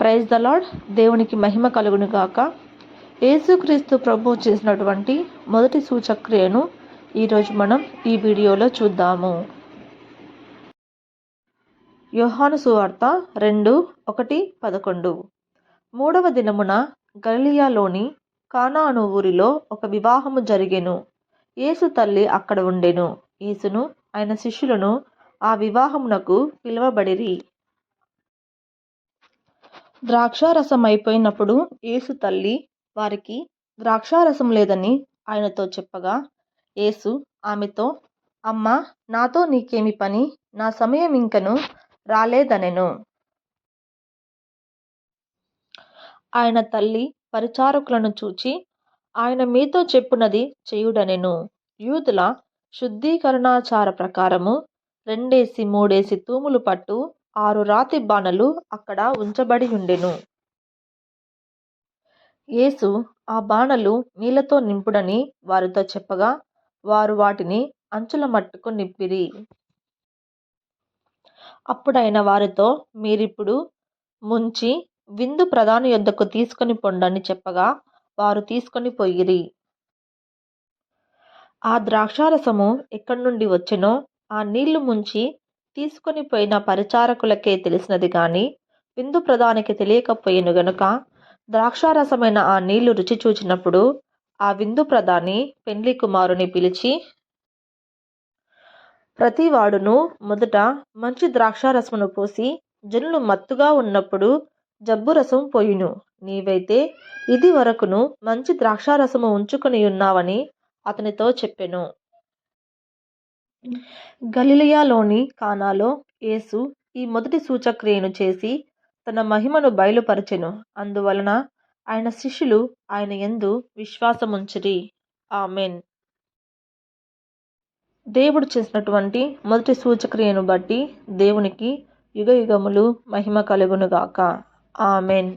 Praise the lord దేవునికి మహిమ కలుగును గాక. యేసుక్రీస్తు ప్రభు చేసినటువంటి మొదటి సూచక్రియను ఈరోజు మనం ఈ వీడియోలో చూద్దాము. యోహాను సువార్త రెండు ఒకటి పదకొండు. మూడవ దినమున గలిలియాలోని కానాను ఊరిలో ఒక వివాహము జరిగెను. యేసు తల్లి అక్కడ ఉండెను. యేసును ఆయన శిష్యులను ఆ వివాహమునకు పిలువబడిరి. ద్రాక్షారసం అయిపోయినప్పుడు యేసు తల్లి వారికి ద్రాక్షారసం లేదని ఆయనతో చెప్పగా యేసు ఆమెతో అమ్మా నాతో నీకేమి పని? నా సమయం ఇంకను రాలేదనెను. ఆయన తల్లి పరిచారకులను చూచి ఆయన మీతో చెప్పునది చేయుడనెను. యూదుల శుద్ధీకరణాచార ప్రకారము రెండేసి మూడేసి తూములు పట్టు ఆరు రాతి బాణలు అక్కడ ఉంచబడి ఉండెను. యేసు ఆ బాణలు నీళ్ళతో నింపుడని వారితో చెప్పగా వారు వాటిని అంచుల మట్టుకు నింపిరి అప్పుడైన వారితో మీరిప్పుడు ముంచి విందు ప్రధాని యొద్దకు తీసుకొని పొండని చెప్పగా వారు తీసుకొని పోయిరి. ఆ ద్రాక్షారసము ఎక్కడి నుండి వచ్చెనో ఆ నీళ్ళు ముంచి తీసుకొని పోయిన పరిచారకులకే తెలిసినది గాని విందు ప్రధానికి తెలియకపోయేను గనుక ద్రాక్షారసమైన ఆ నీళ్ళు రుచి చూచినప్పుడు ఆ విందు ప్రధాని పెండ్లి కుమారుని పిలిచి ప్రతివాడును మొదట మంచి ద్రాక్షారసమును పోసి జనులు మత్తుగా ఉన్నప్పుడు జబ్బు రసం పోయిను. నీవైతే ఇది వరకును మంచి ద్రాక్షారసము ఉంచుకొని ఉన్నావని అతనితో చెప్పెను. గలిలియాలోని కానాలో యేసు ఈ మొదటి సూచక్రియను చేసి తన మహిమను బయలుపరచెను. అందువలన ఆయన శిష్యులు ఆయన యందు విశ్వాసముంచిరి. ఆమెన్. దేవుడు చేసినటువంటి మొదటి సూచక్రియను బట్టి దేవునికి యుగ యుగములు మహిమ కలుగునుగాక. ఆమెన్.